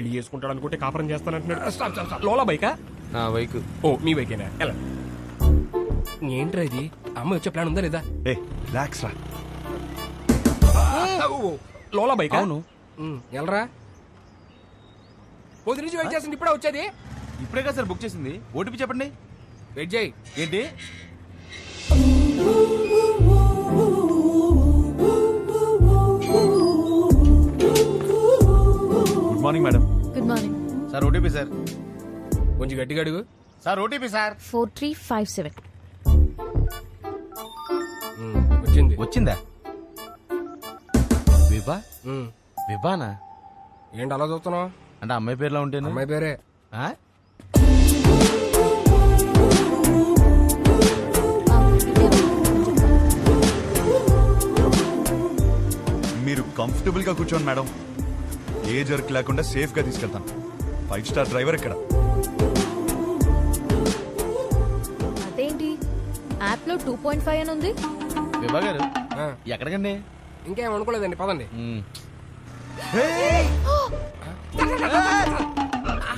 పెళ్ళి చేసుకుంటాడు అనుకుంటే కాపురం చేస్తానంటున్నాడు. లోలా బైకా? నా బైక్. ఓ మీ బైకేనా? ఎలా ఏంట్రా ఇది? అమ్మ వచ్చే ప్లాన్ ఉందా లేదా? ఏ రిలాక్స్ రా. ఓ, లోలా బైక్? అవును. ఎలరా? పొద్దు నుంచి వెయిట్ చేస్తుంది ఇప్పుడే వచ్చేది. ఇప్పుడే కదా సార్ బుక్ చేసింది. ఓటీపీ చెప్పండి. వెయిట్ చేయి. ఏంటి? Good morning madam good morning sir OTP sir కొంచెం గట్టిగా అడుగు. Sir OTP sir four three five seven వచ్చింది. వచ్చిందా? విభా? ఉమ్, విభానా? ఏంటి అలా చూస్తున్నావు? అంటే అమ్మాయి పేరులో ఉంటేను? అమ్మాయి పేరే. ఆ? మీరు కంఫర్టబుల్గా కూర్చోండి మేడం ఏ జర్క్ లేకుండా సేఫ్గా తీసుకెళ్తాను. ఫైవ్ స్టార్ డ్రైవర్ ఇక్కడ. అదేంటి? యాప్లో టూ పాయింట్ ఫైవ్ అని ఉంది. విభా గారు ఎక్కడికండి? ఇంకేం అనుకోలేదండి పదండి.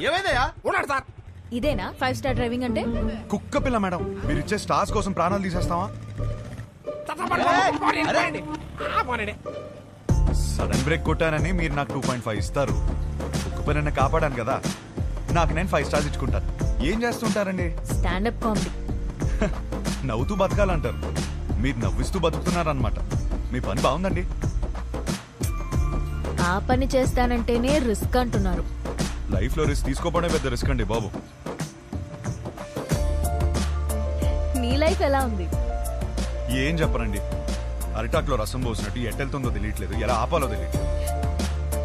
ఏమైందయ్యా? ఉన్నాడు సార్. ఇదేనా? ఫైవ్ స్టార్ డ్రైవింగ్ అంటే? కుక్క పిల్ల మేడం. మీరు ఇచ్చే స్టార్స్ కోసం ప్రాణాలు తీసేస్తావా? సడన్ బ్రేక్ కొట్టానని మీరు నాకు టూ పాయింట్ ఫైవ్ ఇస్తారు. కుక్క పిల్లని కాపాడాను కదా. నాకు నేను ఫైవ్ స్టార్స్ ఇచ్చుకుంటాను. ఏం చేస్తుంటారండి? స్టాండప్ కామెడీ నవ్వుతూ బతకాలంటారు. మీరు నవ్విస్తూ బతుకుతున్నారనమాట మీ పని బాగుందండి. ఆ పని చేస్తానంటేనే రిస్క్ అంటున్నారు. లైఫ్లో రిస్క్ తీసుకోవడమే పెద్ద రిస్క్ అండి బాబు. నీ లైఫ్ ఎలా ఉంది? ఏం చెప్పరండి. అరిటాక్లో రసం పోసినట్టు ఎట్టెళ్తుందో తెలియట్లేదు. ఎలా ఆపాలో తెలియట్లేదు.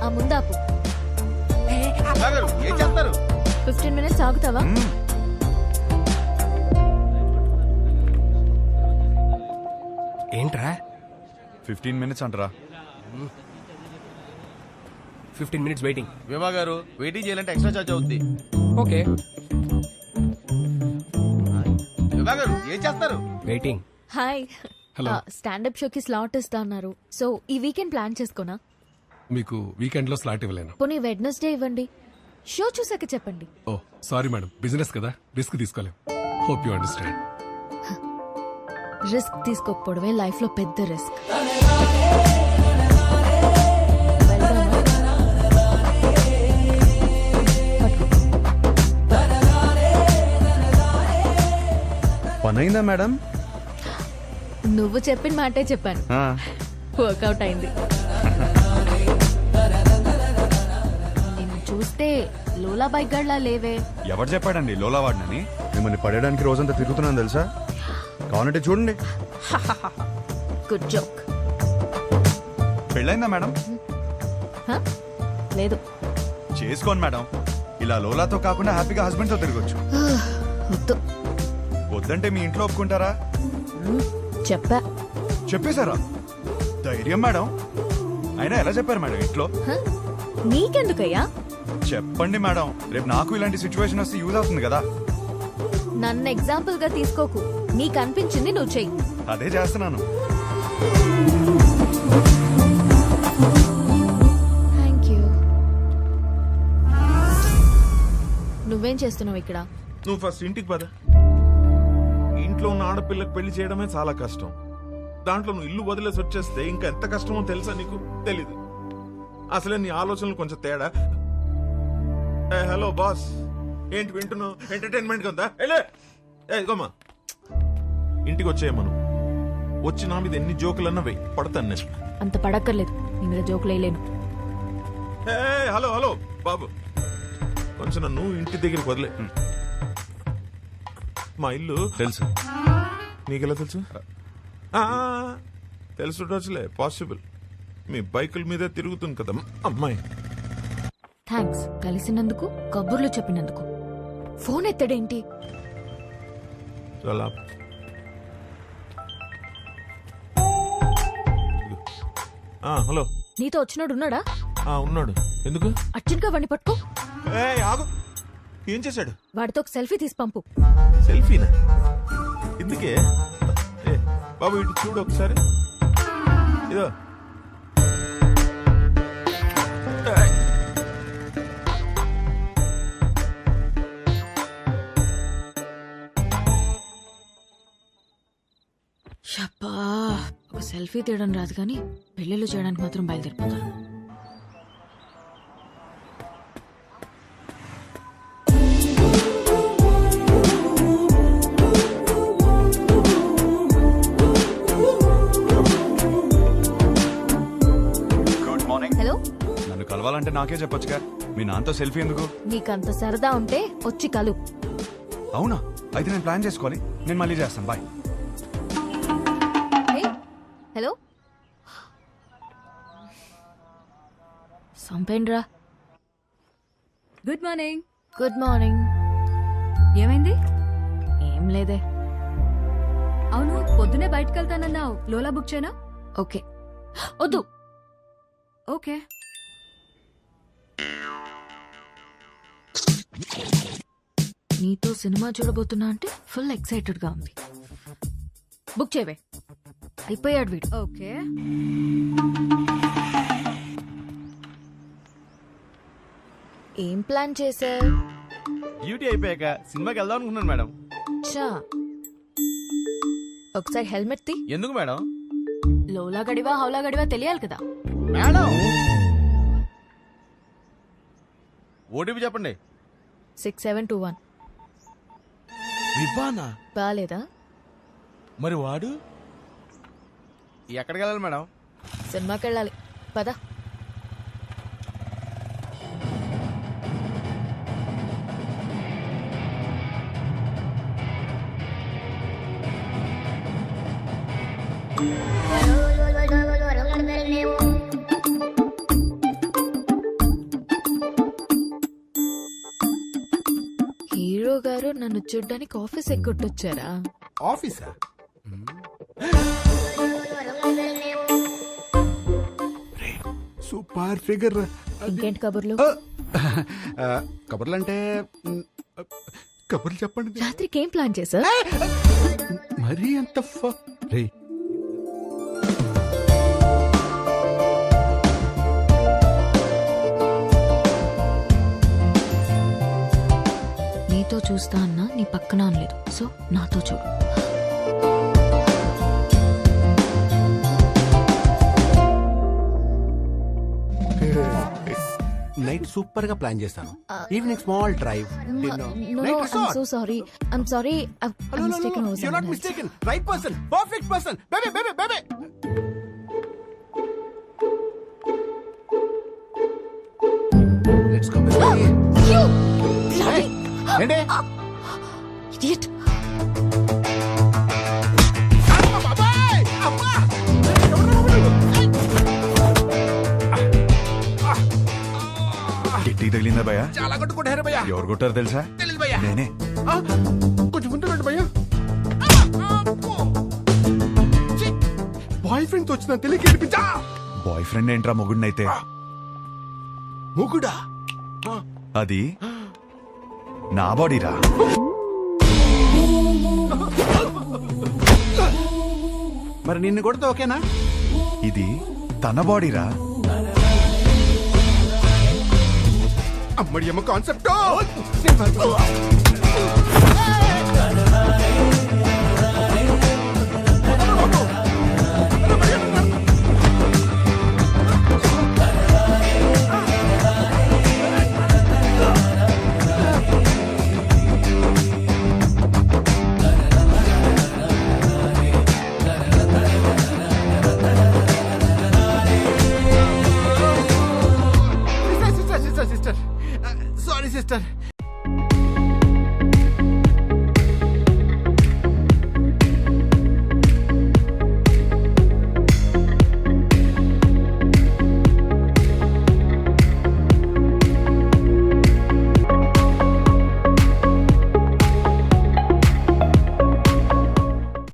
ఆ ముందాపు విభా గారు ఏం చేస్తారు? ఫిఫ్టీన్ మినిట్స్ ఆగుతావా. ఏంట్రా? ఫిఫ్టీన్ మినిట్స్ అంటారా. Fifteen minutes waiting Vibha garu waiting చేయాలంటే ఎక్స్ట్రా చార్జ్ అవుద్ది. ఓకే విభా గారు ఏం చేస్తారు? Waiting hi. స్టాండప్ షోకి స్లాట్ ఇస్తా అన్నారు. సో ఈ వీకెండ్ ప్లాన్ చేసుకోనా? మీకు వీకెండ్లో స్లాట్ ఇవ్వలేను. పోనీ వెడ్నెస్డే ఇవ్వండి. షో చూసాక చెప్పండి. Oh sorry madam. బిజినెస్ కదా. Risk తీసుకోలేం. Hope you understand. Risk తీసుకోకపోవడమే లైఫ్లో పెద్ద రిస్క్. పనైందా మేడం? నువ్వు చెప్పిన మాటే చెప్పాను. వర్కౌట్ అయింది. నిన్ను చూస్తే లోలా బైక్ గడ్లా లేవే. ఎవరు చెప్పాడండి లోలా వాడినని మిమ్మల్ని పడేయడానికి రోజంతా తిరుగుతున్నాను తెలుసా? కావాలంటే చూడండి. గుడ్ జోక్ పెళ్ళైందా మేడం? లేదు. చేసుకోండి మేడం. ఇలా లోలాతో కాకుండా హ్యాపీగా హస్బెండ్తో తిరగొచ్చు వద్దు. వద్దంటే మీ ఇంట్లో ఒప్పుకుంటారా? చెప్పా. చెప్పేశారా. ధైర్యం మేడం. అయినా ఎలా చెప్పారు మేడం ఇంట్లో? హ? నీకెందుకయ్యా? చెప్పండి మేడం. రేపు నాకు ఇలాంటి సిచ్యువేషన్ వస్తే యూజ్ అవుతుంది కదా. నన్ను ఎగ్జాంపుల్గా తీసుకోకు. నీకు అనిపించింది నువ్వు చెయ్యి. అదే చేస్తున్నాను. థ్యాంక్ యూ నువ్వేం చేస్తున్నావు ఇక్కడ? నువ్వు ఫస్ట్ ఇంటికి పద. ఇంట్లో ఉన్న ఆడపిల్లకి పెళ్ళి చేయడమే చాలా కష్టం. దాంట్లో నువ్వు ఇల్లు వదిలేసి వచ్చేస్తే ఇంకా ఎంత కష్టమో తెలుసా నీకు? తెలీదు. అసలే నీ ఆలోచనలు కొంచెం తేడా. ఏ హలో బాస్. ఏంటి వింటున్నావు? ఎంటర్టైన్మెంట్ ఉందా? ఏలే ఏ ఇంటికి వచ్చేయమను. వచ్చి నా మీద ఎన్ని జోకులన్నా వెయ్యి పడతాను నేను. అంత పడక్కర్లేదు. నీ మీద జోకులు వేయలేను. ఏ హలో హలో బాబు. కొంచెం నన్ను ఇంటి దగ్గరికి వదిలే. మా ఇల్లు. తెలుసు. నీకెలా తెలుసు? ఆ, తెలుసుండొచ్చులే పాసిబుల్. మీ బైకుల మీదే తిరుగుతుంది కదా అమ్మాయి. థ్యాంక్స్ కలిసినందుకు కబుర్లు చెప్పినందుకు. ఫోన్ ఎత్తడేంటి? చాలా. ఆ, హలో. నీతో వచ్చినాడు ఉన్నాడా? ఆ, ఉన్నాడు. ఎందుకు? అర్జున్గా వండి పట్టుకో. ఏ ఆగు. ఏం చేశాడు? వాడితో ఒక సెల్ఫీ తీసి పంపు. సెల్ఫీనా? ఇందుకే బాబు ఇటు చూడు ఒకసారి. ఇదో. షప్పా ఒక సెల్ఫీ తీయడం రాదు కానీ పెళ్ళిళ్ళు చేయడానికి మాత్రం బయలుదేరిపోతాను. నన్ను కలవాలంటే నాకే చెప్పొచ్చుగా. మీ నాన్నతో సెల్ఫీ ఎందుకు? నీకంత సరదా ఉంటే వచ్చి కలు. అవునా? అయితే నేను ప్లాన్ చేసుకోవాలి. నేను మళ్ళీ చేస్తాను. Bye. Hey, hello? సంపేండ్రా. Good morning. Good morning. ఏమైంది? ఏం లేదే. అవును పొద్దునే బయటకు వెళ్తానన్నావు లోలా బుక్ చేయనా? ఓకే. వద్దు. ఓకే. నీతో సినిమా చూడబోతున్నా అంటే ఫుల్ ఎక్సైటెడ్గా ఉంది. బుక్ చేయవే. అయిపోయాడు వీడు. ఓకే. ఏం ప్లాన్ చేసా డ్యూటీ అయిపోయాక సినిమాకి వెళ్దాం అనుకున్నాను మేడం. చా ఒకసారి హెల్మెట్ తీ. ఎందుకు మేడం? లోలా గడివా హౌలా గడివా తెలియాలి కదా. మేడం! ఓటీపీ చెప్పండి. Six seven two one. విభానా బాగాలేదా మరి వాడు? ఎక్కడికి వెళ్ళాలి మేడం? సినిమాకి వెళ్ళాలి. పద. గారు నన్ను చూడ్డానికి ఆఫీస్ ఎక్కొట్టొచ్చారా ఆఫీసా? Super figure. ఇంకేంటి కబుర్లు? కబుర్లు అంటే మ్, కబుర్లు చెప్పండి. రాత్రికి ఏం ప్లాన్ చేసా మరీ అంత ఫ- రే. చూస్తా అన్నా నీ పక్కన అనలేదు. సో నాతో చూడు. నైట్ సూపర్గా ప్లాన్ చేశాను evening small drive so sorry I'm sorry not mistaken right person perfect person baby baby baby let's go ఏంటి? ఇడియట్. తగిలిందా భయ్యా? చాలా కొట్టుకుంటారు భయ్యా. ఎవరు కొట్టారు తెలుసా? తెలియదు భయ్యా. నేనే. ఆ, కొంచెం ముందు రండి భయ్యా. బాయ్ ఫ్రెండ్తో వచ్చిన తెలియక ఏడిపించా? బాయ్ ఫ్రెండ్ ఏంట్రా మొగుడినైతే? ముగుడా? అది నా బాడీరా మరి నిన్ను కొడితే ఓకేనా? ఇది తన బాడీరా అమ్మడి అమ్మ కాన్సెప్ట్!